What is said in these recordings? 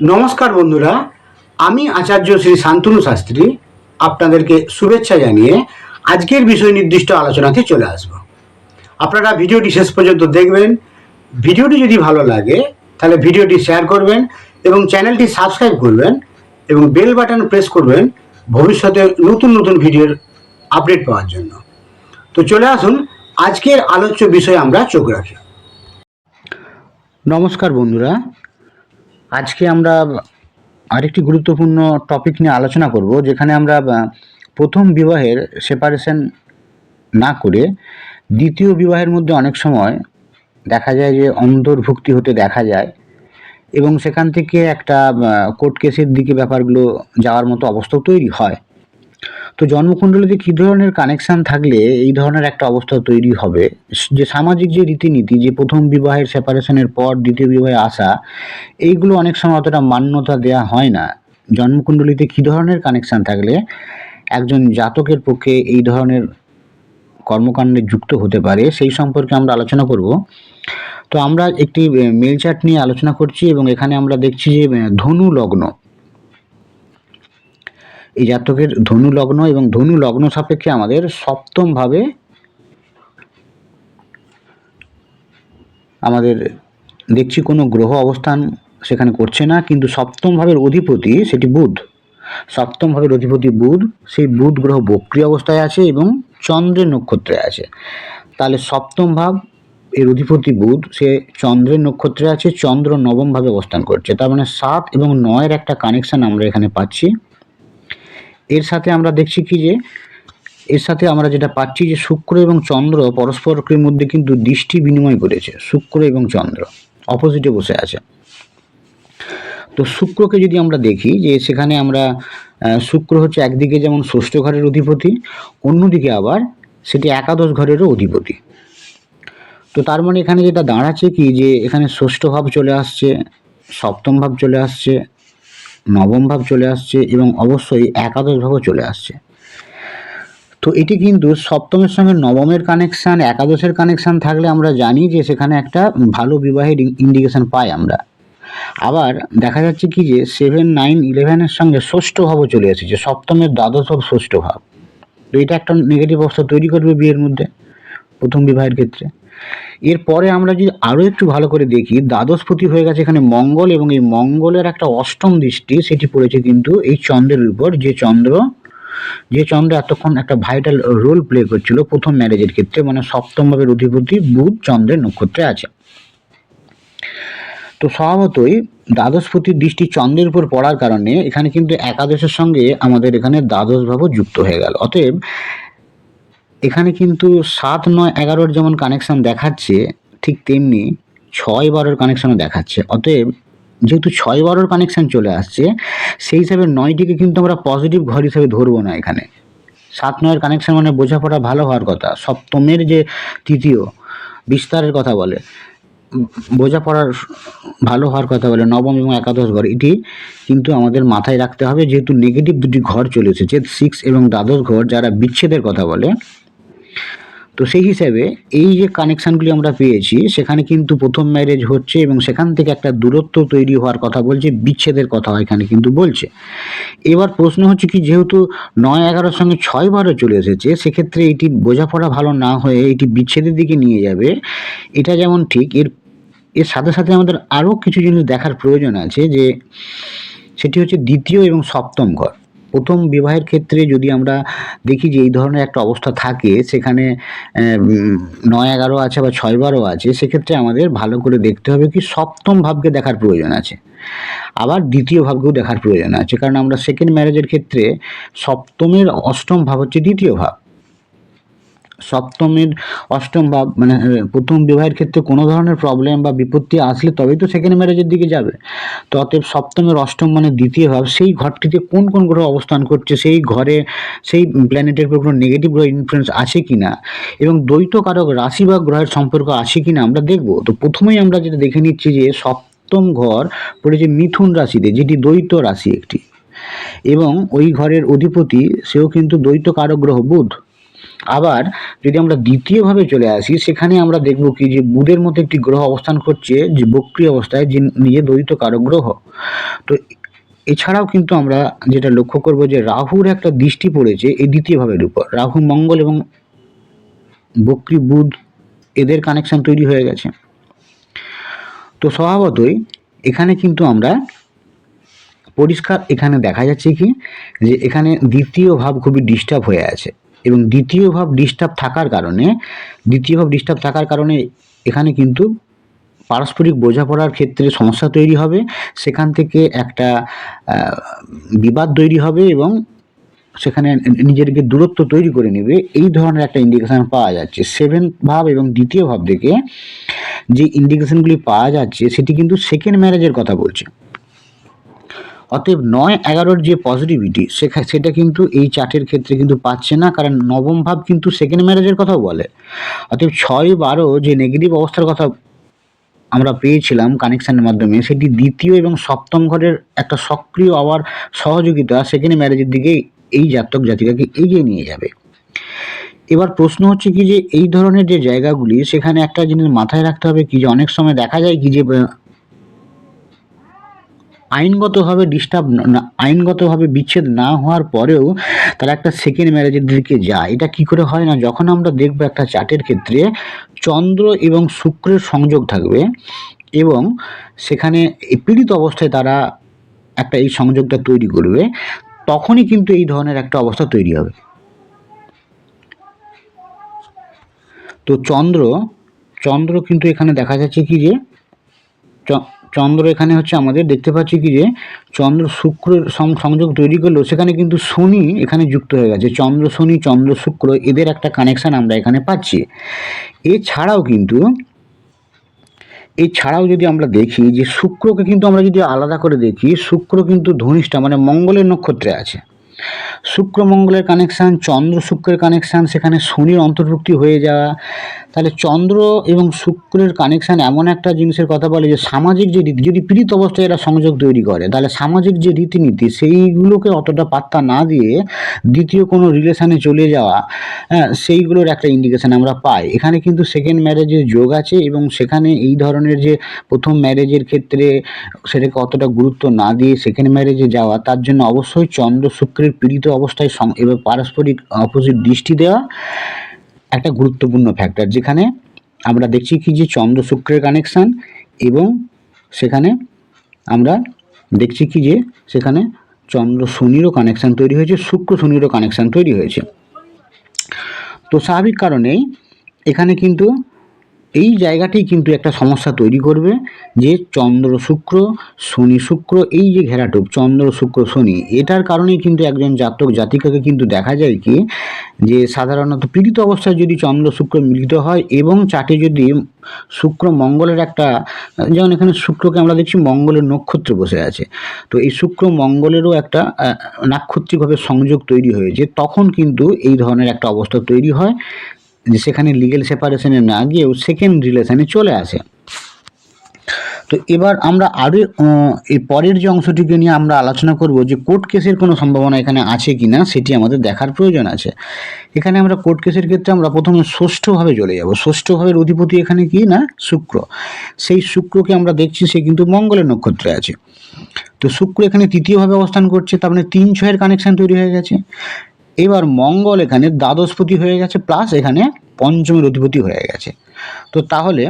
নমস্কার বন্ধুরা, আমি আচার্য শ্রী শান্তনু শাস্ত্রী, আপনাদেরকে শুভেচ্ছা জানিয়ে আজকের বিষয় নির্দিষ্ট আলোচনাতে চলে আসব। আপনারা ভিডিওটি শেষ পর্যন্ত দেখবেন। ভিডিওটি যদি ভালো লাগে, তাহলে ভিডিওটি শেয়ার করবেন এবং চ্যানেলটি সাবস্ক্রাইব করবেন এবং বেল বাটন প্রেস করবেন ভবিষ্যতে নতুন নতুন ভিডিওর আপডেট পাওয়ার জন্য। তো চলে আসুন, আজকের আলোচ্য বিষয়ে আমরা চোখ রাখি। নমস্কার বন্ধুরা আজকে আমরা আরেকটি গুরুত্বপূর্ণ টপিক নিয়ে আলোচনা করব, যেখানে আমরা প্রথম বিবাহের সেপারেশন না করে দ্বিতীয় বিবাহের মধ্যে অনেক সময় দেখা যায় যে অন্তর্ভুক্তি হতে দেখা যায় এবং সেখান থেকে একটা কোর্ট কেসের দিকে ব্যাপারগুলো যাওয়ার মতো অবস্থা তৈরি হয়। তো জন্মকুণ্ডলীতে কী ধরনের কানেকশান থাকলে এই ধরনের একটা অবস্থা তৈরি হবে? যে সামাজিক যে রীতিনীতি, যে প্রথম বিবাহের সেপারেশনের পর দ্বিতীয় বিবাহে আসা, এইগুলো অনেক সময় অতটা মান্যতা দেওয়া হয় না। জন্মকুণ্ডলীতে কী ধরনের কানেকশান থাকলে একজন জাতকের পক্ষে এই ধরনের কর্মকাণ্ডে যুক্ত হতে পারে, সেই সম্পর্কে আমরা আলোচনা করব। তো আমরা একটি মেল চার্ট নিয়ে আলোচনা করছি এবং এখানে আমরা দেখছি যে ধনু লগ্ন এই জাতকের ধনু লগ্ন এবং ধনু লগ্ন সাপেক্ষে আমাদের সপ্তমভাবে আমাদের দেখছি কোনো গ্রহ অবস্থান সেখানে করছে না, কিন্তু সপ্তম ভাবের অধিপতি সেটি বুধ। সপ্তম ভাবের অধিপতি বুধ, সেই বুধ গ্রহ বক্রি অবস্থায় আছে এবং চন্দ্রের নক্ষত্রে আছে। তাহলে সপ্তম ভাব এর অধিপতি বুধ, সে চন্দ্রের নক্ষত্রে আছে, চন্দ্র নবম ভাবে অবস্থান করছে। তার মানে সাত এবং নয়ের একটা কানেকশান আমরা এখানে পাচ্ছি। এর সাথে আমরা দেখছি কি যে, এর সাথে আমরা যেটা পাচ্ছি যে শুক্র এবং চন্দ্র পরস্পরের মধ্যে কিন্তু দৃষ্টি বিনিময় করেছে, শুক্র এবং চন্দ্র অপোজিটে বসে আছে। তো শুক্রকে যদি আমরা দেখি যে সেখানে আমরা শুক্র হচ্ছে একদিকে যেমন ষষ্ঠ ঘরের অধিপতি, অন্যদিকে আবার সেটি একাদশ ঘরেরও অধিপতি। তো তার মানে এখানে যেটা দাঁড়াচ্ছে কি যে এখানে ষষ্ঠ ভাব চলে আসছে, সপ্তম ভাব চলে আসছে নবম ভাব চলে আসছে এবং অবশ্যই একাদশ ভাবও চলে আসছে। তো এটি কিন্তু সপ্তমের সঙ্গে নবমের কানেকশান একাদশের কানেকশান থাকলে আমরা জানি যে সেখানে একটা ভালো বিবাহের ইন্ডিকেশন পাই আমরা। আবার দেখা যাচ্ছে কি যে সেভেন নাইন ইলেভেনের সঙ্গে ষষ্ঠ ভাবও চলে এসেছে, সপ্তমের দ্বাদশ ভাব, ষষ্ঠ ভাব। তো এটা একটা নেগেটিভ অবস্থা তৈরি করবে বিয়ের মধ্যে। প্রথম বিবাহের ক্ষেত্রে। এরপরে আমরা যদি আরও একটু ভালো করে দেখি, দ্বাদশপতি হয়ে গেছে এখানে মঙ্গল এবং এই মঙ্গলের একটা অষ্টম দৃষ্টি, সেটি পড়েছে কিন্তু এই চন্দ্রের উপর, যে চন্দ্র যে চন্দ্র এতক্ষণ একটা ভাইটাল রোল প্লে করছিল প্রথম ম্যারেজের ক্ষেত্রে মানে সপ্তম ভাবের অধিপতি বুধ চন্দ্রের নক্ষত্রে আছে। তো স্বভাবতই দ্বাদশপতির দৃষ্টি চন্দ্রের উপর পড়ার কারণে এখানে কিন্তু একাদশের সঙ্গে আমাদের এখানে দ্বাদশ ভাবও যুক্ত হয়ে গেল। অতএব এখানে কিন্তু সাত, নয়, এগারোর যেমন কানেকশান দেখাচ্ছে, ঠিক তেমনি ছয়, বারোর কানেকশানও দেখাচ্ছে। অতএব যেহেতু ছয়, বারোর কানেকশান চলে আসছে, সেই হিসাবে নয়টিকে কিন্তু আমরা পজিটিভ ঘর হিসেবে ধরবো না এখানে। সাত, নয়ের কানেকশান মানে বোঝাপড়া ভালো হওয়ার কথা। সপ্তমের যে তৃতীয়, বিস্তারের কথা বলে বোঝাপড়ার ভালো হওয়ার কথা বলে, নবম এবং একাদশ ঘর, এটি কিন্তু আমাদের মাথায় রাখতে হবে। যেহেতু নেগেটিভ দুটি ঘর চলে এসেছে সিক্স এবং দ্বাদশ ঘর, যারা বিচ্ছেদের কথা বলে তো সেই হিসাবে এই যে কানেকশানগুলি আমরা পেয়েছি, সেখানে কিন্তু প্রথম ম্যারেজ হচ্ছে এবং সেখান থেকে একটা দূরত্ব তৈরি হওয়ার কথা বলছে, বিচ্ছেদের কথা এখানে কিন্তু বলছে। এবার প্রশ্ন হচ্ছে কি, যেহেতু নয় এগারোর সঙ্গে ছয় বারো চলে এসেছে, সেক্ষেত্রে এটি বোঝাপড়া ভালো না হয়ে এটি বিচ্ছেদের দিকে নিয়ে যাবে। এটা যেমন ঠিক, এর এর সাথে সাথে আমাদের আরও কিছু জিনিস দেখার প্রয়োজন আছে যে, সেটি হচ্ছে দ্বিতীয় এবং সপ্তম ঘর। প্রথম বিবাহের ক্ষেত্রে যদি আমরা দেখি যে এই ধরনের একটা অবস্থা থাকে, সেখানে নয় এগারো আছে বা ছয় বারো আছে, সেক্ষেত্রে আমাদের ভালো করে দেখতে হবে কি সপ্তম ভাবকে দেখার প্রয়োজন আছে। আবার দ্বিতীয় ভাবকেও দেখার প্রয়োজন আছে। কারণ আমরা সেকেন্ড ম্যারেজের ক্ষেত্রে সপ্তমের অষ্টম ভাব হচ্ছে দ্বিতীয় ভাব। সপ্তমের, অষ্টম ভাব মানে প্রথম বিবাহের ক্ষেত্রে কোনো ধরনের প্রবলেম বা বিপত্তি আসলে তবেই তো সেকেন্ড ম্যারেজের দিকে যাবে। তো অতএব সপ্তমের, অষ্টম মানে দ্বিতীয় ভাব, সেই ঘরটিতে কোন কোন গ্রহ অবস্থান করছে, সেই ঘরে সেই প্ল্যানেটের উপর কোনো নেগেটিভ গ্রহ ইনফ্লুয়েন্স আছে কি না এবং দ্বৈত কারক রাশি বা গ্রহের সম্পর্ক আছে কি না আমরা দেখব। তো প্রথমেই আমরা যেটা দেখে নিচ্ছি যে সপ্তম ঘর পড়েছে মিথুন রাশিতে, যেটি দ্বৈত রাশি একটি। এবং ওই ঘরের অধিপতি, সেও কিন্তু দ্বৈত কারক গ্রহ, বুধ। আবার যদি আমরা দ্বিতীয়ভাবে চলে আসি, সেখানে আমরা দেখব কি যে বুধের মধ্যে একটি গ্রহ অবস্থান করছে, যে বক্রি অবস্থায়, যে নিজে দ্বৈত কারক গ্রহ। তো এছাড়াও কিন্তু আমরা যেটা লক্ষ্য করব যে রাহুর একটা দৃষ্টি পড়েছে এই দ্বিতীয় ভাবের উপর। রাহু মঙ্গল এবং বক্রি বুধ এদের কানেকশন তৈরি হয়ে গেছে। তো স্বভাবতই এখানে কিন্তু আমরা পরিষ্কার এখানে দেখা যাচ্ছে কি, যে এখানে দ্বিতীয় ভাব খুবই ডিস্টার্ব হয়ে আছে। এবং দ্বিতীয় ভাব ডিস্টার্ব থাকার কারণে, দ্বিতীয় ভাব ডিস্টার্ব থাকার কারণে এখানে কিন্তু পারস্পরিক বোঝাপড়ার ক্ষেত্রে সমস্যা তৈরি হবে। সেখান থেকে একটা বিবাদ তৈরি হবে এবং সেখানে নিজেদেরকে দূরত্ব তৈরি করে নেবে। এই ধরনের একটা ইন্ডিকেশন পাওয়া যাচ্ছে। সেভেন ভাব এবং দ্বিতীয় ভাব থেকে যে ইন্ডিকেশনগুলি পাওয়া যাচ্ছে, সেটি কিন্তু সেকেন্ড ম্যারেজের কথা বলছে। অতএব নয় এগারোর যে পজিটিভিটি সেটা কিন্তু এই চার্টের ক্ষেত্রে কিন্তু পাচ্ছে না, কারণ নবম ভাব কিন্তু সেকেন্ড ম্যারেজের কথাও বলে। অতএব ছয় বারো যে নেগেটিভ অবস্থার কথা আমরা পেয়েছিলাম কানেকশানের মাধ্যমে, সেটি দ্বিতীয় এবং সপ্তম ঘরের একটা সক্রিয় আবার সহযোগিতা সেকেন্ড ম্যারেজের দিকে এই জাতক জাতিকাকে এগিয়ে নিয়ে যাবে। এবার প্রশ্ন হচ্ছে কি যে এই ধরনের যে জায়গাগুলি, সেখানে একটা জিনিস মাথায় রাখতে হবে কি যে অনেক সময় দেখা যায় কি যে আইনগতভাবে ডিস্টার্ব আইনগতভাবে বিচ্ছেদ না হওয়ার পরেও তারা একটা সেকেন্ড ম্যারেজের দিকে যায়। এটা কি করে হয় না? যখন আমরা দেখব একটা চার্টের ক্ষেত্রে চন্দ্র এবং শুক্রের সংযোগ থাকবে এবং সেখানে পীড়িত অবস্থায় তারা একটা এই সংযোগটা তৈরি করবে, তখনই কিন্তু এই ধরনের একটা অবস্থা তৈরি হবে। তো চন্দ্র চন্দ্র কিন্তু এখানে দেখা যাচ্ছে কি যে চন্দ্র এখানে হচ্ছে আমাদের দেখতে পাচ্ছি কি যে চন্দ্র শুক্র সংযোগ তৈরি করল, সেখানে কিন্তু শনি এখানে যুক্ত হয়ে গেছে। চন্দ্র, শনি, চন্দ্র, শুক্র এদের একটা কানেকশান আমরা এখানে পাচ্ছি। এছাড়াও কিন্তু, এছাড়াও যদি আমরা দেখি যে শুক্রকে কিন্তু আমরা যদি আলাদা করে দেখি, শুক্র কিন্তু ধনিষ্ঠা মানে মঙ্গলের নক্ষত্রে আছে। শুক্র মঙ্গলের কানেকশান চন্দ্র শুক্রের কানেকশান সেখানে শনির অন্তর্ভুক্তি হয়ে যাওয়া। তাহলে চন্দ্র এবং শুক্রের কানেকশান এমন একটা জিনিসের কথা বলে যে, সামাজিক যে রীতি, যদি পীড়িত অবস্থায় এরা সংযোগ তৈরি করে, তাহলে সামাজিক যে রীতিনীতি, সেইগুলোকে অতটা পাত্তা না দিয়ে দ্বিতীয় কোনো রিলেশনে চলে যাওয়া হ্যাঁ সেইগুলোর একটা ইন্ডিকেশন আমরা পাই। এখানে কিন্তু সেকেন্ড ম্যারেজের যোগ আছে এবং সেখানে এই ধরনের যে প্রথম ম্যারেজের ক্ষেত্রে সেটাকে অতটা গুরুত্ব না দিয়ে সেকেন্ড ম্যারেজে যাওয়া, তার জন্য অবশ্যই চন্দ্র শুক্রের পীড়িত অবস্থায় এবার পারস্পরিক অপোজিট দৃষ্টি দেওয়া একটা গুরুত্বপূর্ণ ফ্যাক্টর যেখানে আমরা দেখছি কি যে চন্দ্র শুক্রের কানেকশান এবং সেখানে আমরা দেখছি কি যে সেখানে চন্দ্র শনিরও কানেকশান তৈরি হয়েছে, শুক্র শনিরও কানেকশান তৈরি হয়েছে। তো স্বাভাবিক কারণেই এখানে কিন্তু এই জায়গাটি কিন্তু একটা সমস্যা তৈরি করবে যে চন্দ্র শুক্র, শনি শুক্র, এই যে ঘেরাটোপ, চন্দ্র, শুক্র, শনি, এটার কারণেই কিন্তু একজন জাতক জাতিকাকে কিন্তু দেখা যায় কি, যে সাধারণত পীড়িত অবস্থায় যদি চন্দ্র শুক্র মিলিত হয় এবং চাটে যদি শুক্র মঙ্গলের একটা, যেমন এখানে শুক্রকে আমরা দেখছি মঙ্গলের নক্ষত্রে বসে আছে, তো এই শুক্র মঙ্গলেরও একটা নাক্ষত্রিকভাবে সংযোগ তৈরি হয়েছে, তখন কিন্তু এই ধরনের একটা অবস্থা তৈরি হয়। যে সেখানে লিগেল সেপারেশনে না গিয়েও সেকেন্ড রিলেশনে চলে আসে। তো এবার আমরা আরও এই পরের যে অংশটিকে নিয়ে আমরা আলোচনা করব যে কোর্ট কেসের কোনো সম্ভাবনা এখানে আছে কি না সেটি আমাদের দেখার প্রয়োজন আছে। এখানে আমরা কোর্ট কেসের ক্ষেত্রে আমরা প্রথমে ষষ্ঠভাবে চলে যাব। ষষ্ঠভাবের অধিপতি এখানে কি না? শুক্র। সেই শুক্রকে আমরা দেখছি, সে কিন্তু মঙ্গলের নক্ষত্রে আছে। তো শুক্র এখানে তৃতীয়ভাবে অবস্থান করছে, তার মানে তিন ছয়ের কানেকশান তৈরি হয়ে গেছে। এবার মঙ্গল এখানে দ্বাদশপতি হয়ে গেছে প্লাস এখানে পঞ্চমের অধিপতি হয়ে গেছে। তো তাহলে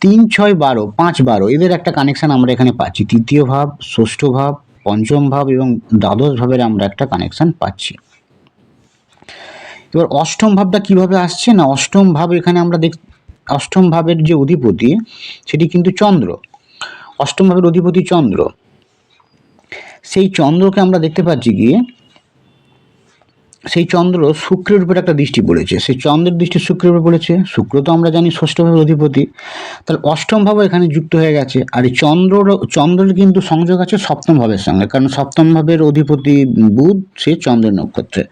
তিন, ছয়, বারো, পাঁচ, বারো, এদের একটা কানেকশন আমরা এখানে পাচ্ছি। তৃতীয় ভাব, ষষ্ঠ ভাব, পঞ্চম ভাব এবং দ্বাদশ ভাবের আমরা একটা কানেকশান পাচ্ছি। এবার অষ্টম ভাবটা কীভাবে আসছে না, অষ্টম ভাব এখানে আমরা দেখ, অষ্টম ভাবের যে অধিপতি, সেটি কিন্তু চন্দ্র। অষ্টম ভাবের অধিপতি চন্দ্র। সেই চন্দ্রকে আমরা দেখতে পাচ্ছি গিয়ে সেই চন্দ্র শুক্রের উপর একটা দৃষ্টি পড়েছে সেই চন্দ্রের দৃষ্টি শুক্রের উপর পড়েছে শুক্র তো আমরা জানি ষষ্ঠ ভাবের অধিপতি। তাহলে অষ্টম ভাব এখানে যুক্ত হয়ে গেছে। আর এই চন্দ্র চন্দ্রের কিন্তু সংযোগ আছে সপ্তম ভাবের সঙ্গে। কারণ সপ্তম ভাবের অধিপতি বুধ, সে চন্দ্রের নক্ষত্রে।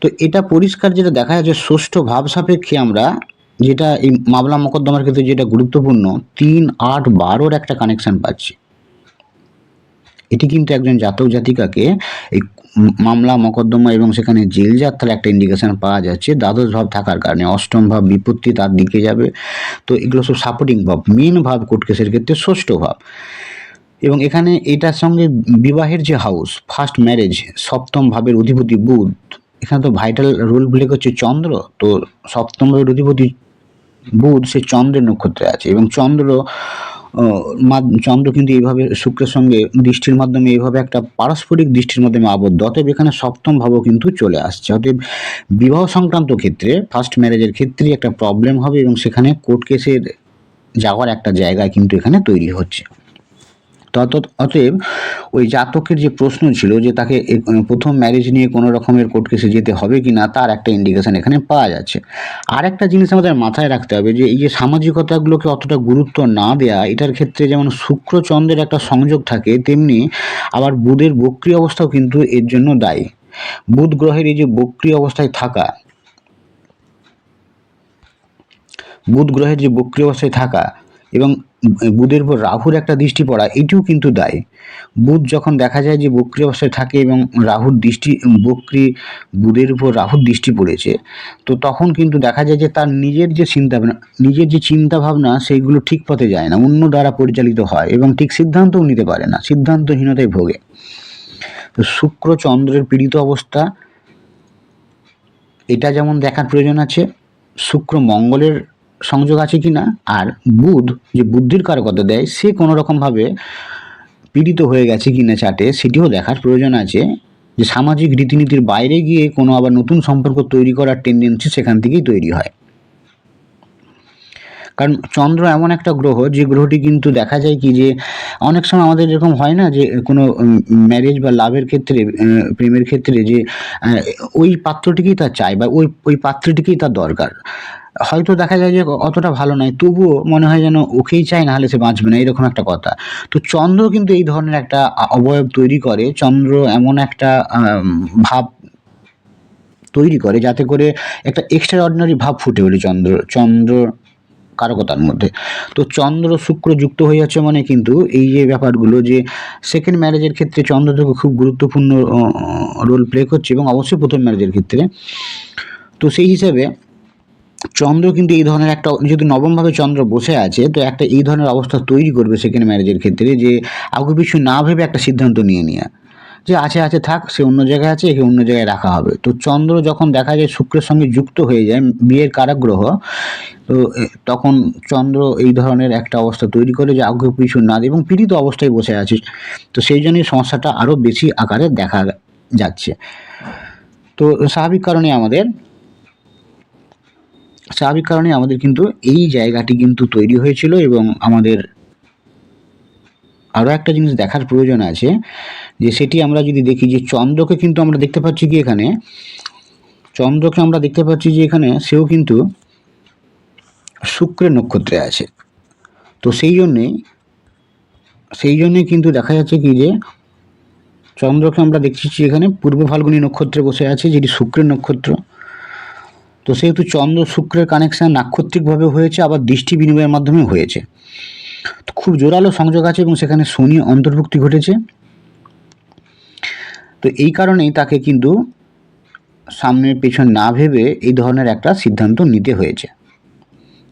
তো এটা পরিষ্কার যেটা দেখা যাচ্ছে ষষ্ঠ ভাব সাপেক্ষে আমরা যেটা এই মামলা মোকদ্দমার ক্ষেত্রে যেটা গুরুত্বপূর্ণ, তিন আট বারোর একটা কানেকশন পাচ্ছি। এটি কিন্তু একজন জাতক জাতিকাকে এই মামলা, মকদ্দমা এবং সেখানে জেল যাত্রার একটা ইন্ডিকেশন পাওয়া যাচ্ছে। দ্বাদশ ভাব থাকার কারণে অষ্টম ভাব বিপত্তি তার দিকে যাবে। তো এগুলো সব সাপোর্টিং ভাব মেন ভাব কোর্ট কেসের ক্ষেত্রে ষষ্ঠ ভাব। এবং এখানে এটার সঙ্গে বিবাহের যে হাউস ফার্স্ট ম্যারেজ সপ্তম ভাবের অধিপতি বুধ, এখানে তো ভাইটাল রোল প্লে করছে চন্দ্র। তো সপ্তম ভাবের অধিপতি বুধ, সে চন্দ্রের নক্ষত্রে আছে এবং চন্দ্র চন্দ্র কিন্তু এইভাবে শুক্রের সঙ্গে দৃষ্টির মাধ্যমে এইভাবে একটা পারস্পরিক দৃষ্টির মাধ্যমে আবদ্ধ। অতএব এখানে সপ্তম ভাবও কিন্তু চলে আসছে। অতএব বিবাহ সংক্রান্ত ক্ষেত্রে ফার্স্ট ম্যারেজের ক্ষেত্রেই একটা প্রবলেম হবে এবং সেখানে কোর্ট কেসের যাওয়ার একটা জায়গা কিন্তু এখানে তৈরি হচ্ছে। অতএব ওই জাতকের যে প্রশ্ন ছিল যে তাকে প্রথম ম্যারেজ নিয়ে কোনো রকমের কোর্ট কেসে যেতে হবে কি না তার একটা ইন্ডিকেশন এখানে পাওয়া যাচ্ছে। আর একটা জিনিস আমাদের মাথায় রাখতে হবে যে এই যে সামাজিকতাগুলোকে অতটা গুরুত্ব না দেয়া, এটার ক্ষেত্রে যেমন শুক্রচন্দ্রের একটা সংযোগ থাকে, তেমনি আবার বুধের বক্রি অবস্থাও কিন্তু এর জন্য দায়ী। বুধ গ্রহের এই যে বক্রি অবস্থায় থাকা, বুধ গ্রহের যে বক্রি অবস্থায় থাকা এবং বুধের উপর রাহুর একটা দৃষ্টি পড়া, এটিও কিন্তু দায়। বুধ যখন দেখা যায় যে বক্রি অবস্থায় থাকে এবং রাহুর দৃষ্টি, বক্রি বুধের উপর রাহুর দৃষ্টি পড়েছে, তো তখন কিন্তু দেখা যায় যে তার নিজের যে চিন্তা নিজের যে চিন্তা ভাবনা সেইগুলো ঠিক পথে যায় না, অন্য দ্বারা পরিচালিত হয় এবং ঠিক সিদ্ধান্তও নিতে পারে না, সিদ্ধান্তহীনতায় ভোগে। তো শুক্র চন্দ্রের পীড়িত অবস্থা, এটা যেমন দেখার প্রয়োজন আছে, শুক্র মঙ্গলের সংযোগ আছে কি না আর বুধ যে বুদ্ধির কারকতা দেয়, সে কোনো রকমভাবে পীড়িত হয়ে গেছে কি না চাটে সেটিও দেখার প্রয়োজন আছে। যে সামাজিক রীতিনীতির বাইরে গিয়ে কোনো আবার নতুন সম্পর্ক তৈরি করার টেন্ডেন্সি সেখান থেকেই তৈরি হয়। কারণ চন্দ্র এমন একটা গ্রহ যে গ্রহটি কিন্তু দেখা যায় কি যে অনেক সময় আমাদের এরকম হয় না যে কোনো ম্যারেজ বা লাভের ক্ষেত্রে প্রেমের ক্ষেত্রে যে ওই পাত্রটিকেই তার চাই বা ওই ওই পাত্রটিকেই তার দরকার। হয়তো দেখা যায় যে অতটা ভালো নয়, তবুও মনে হয় যেন ওকেই চাই না হলে সে বাঁচবে না, এরকম একটা কথা। তো চন্দ্র কিন্তু এই ধরনের একটা অবয়ব তৈরি করে, চন্দ্র এমন একটা ভাব তৈরি করে যাতে করে একটা এক্সট্রা অর্ডিনারি ভাব ফুটে ওঠে চন্দ্র চন্দ্র কারকতার মধ্যে। তো চন্দ্র শুক্র যুক্ত হয়ে যাচ্ছে মানে কিন্তু এই যে ব্যাপারগুলো যে সেকেন্ড ম্যারেজের ক্ষেত্রে চন্দ্র থেকে খুব গুরুত্বপূর্ণ রোল প্লে করছে এবং অবশ্যই প্রথম ম্যারেজের ক্ষেত্রে। তো সেই হিসাবে চন্দ্র কিন্তু এই ধরনের একটা, যেহেতু নবমভাবে চন্দ্র বসে আছে, তো একটা এই ধরনের অবস্থা তৈরি করবে সেকেন্ড ম্যারেজের ক্ষেত্রে যে আগে পিছু না ভেবে একটা সিদ্ধান্ত নিয়ে নেওয়া যে আছে আছে, থাক, সে অন্য জায়গায় আছে, একে অন্য জায়গায় রাখা হবে। তো চন্দ্র যখন দেখা যায় শুক্রের সঙ্গে যুক্ত হয়ে যায়, বিয়ের কারাগ্রহ তো তখন চন্দ্র এই ধরনের একটা অবস্থা তৈরি করে যে আগে পিছু না এবং পীড়িত অবস্থায় বসে আছে। তো সেই জন্যই সমস্যাটা আরও বেশি আকারে দেখা যাচ্ছে। তো স্বাভাবিক কারণে আমাদের, স্বাভাবিক কারণে আমাদের কিন্তু এই জায়গাটি কিন্তু তৈরি হয়েছিল এবং আমাদের আরও একটা জিনিস দেখার প্রয়োজন আছে, যে সেটি আমরা যদি দেখি যে চন্দ্রকে কিন্তু আমরা দেখতে পাচ্ছি কি এখানে? চন্দ্রকে আমরা দেখতে পাচ্ছি যে এখানে, সেও কিন্তু শুক্রের নক্ষত্রে আছে। তো সেই জন্যে সেই জন্যে কিন্তু দেখা যাচ্ছে কি যে, চন্দ্রকে আমরা দেখছি এখানে পূর্ব ফাল্গুনী নক্ষত্রে বসে আছে, যেটি শুক্রের নক্ষত্র। তো সেহেতু চন্দ্র শুক্রের কানেকশান নাক্ষত্রিকভাবে হয়েছে, আবার দৃষ্টি বিনিময়ের মাধ্যমে হয়েছে। তো খুব জোরালো সংযোগ আছে এবং সেখানে শনি অন্তর্ভুক্তি ঘটেছে। তো এই কারণেই তাকে কিন্তু সামনের পেছন না ভেবে এই ধরনের একটা সিদ্ধান্ত নিতে হয়েছে।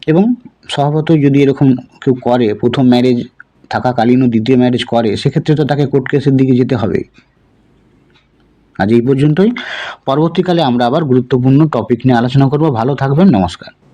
এবং স্বভাবতই যদি এরকম কেউ করে, প্রথম ম্যারেজ থাকাকালীনও দ্বিতীয় ম্যারেজ করে, সেক্ষেত্রে তো তাকে কোর্ট কেসের দিকে যেতে হবে। আজ এই পর্যন্তই। পরবর্তীকালে আমরা আবার গুরুত্বপূর্ণ টপিক নিয়ে আলোচনা করব। ভালো থাকবেন, নমস্কার।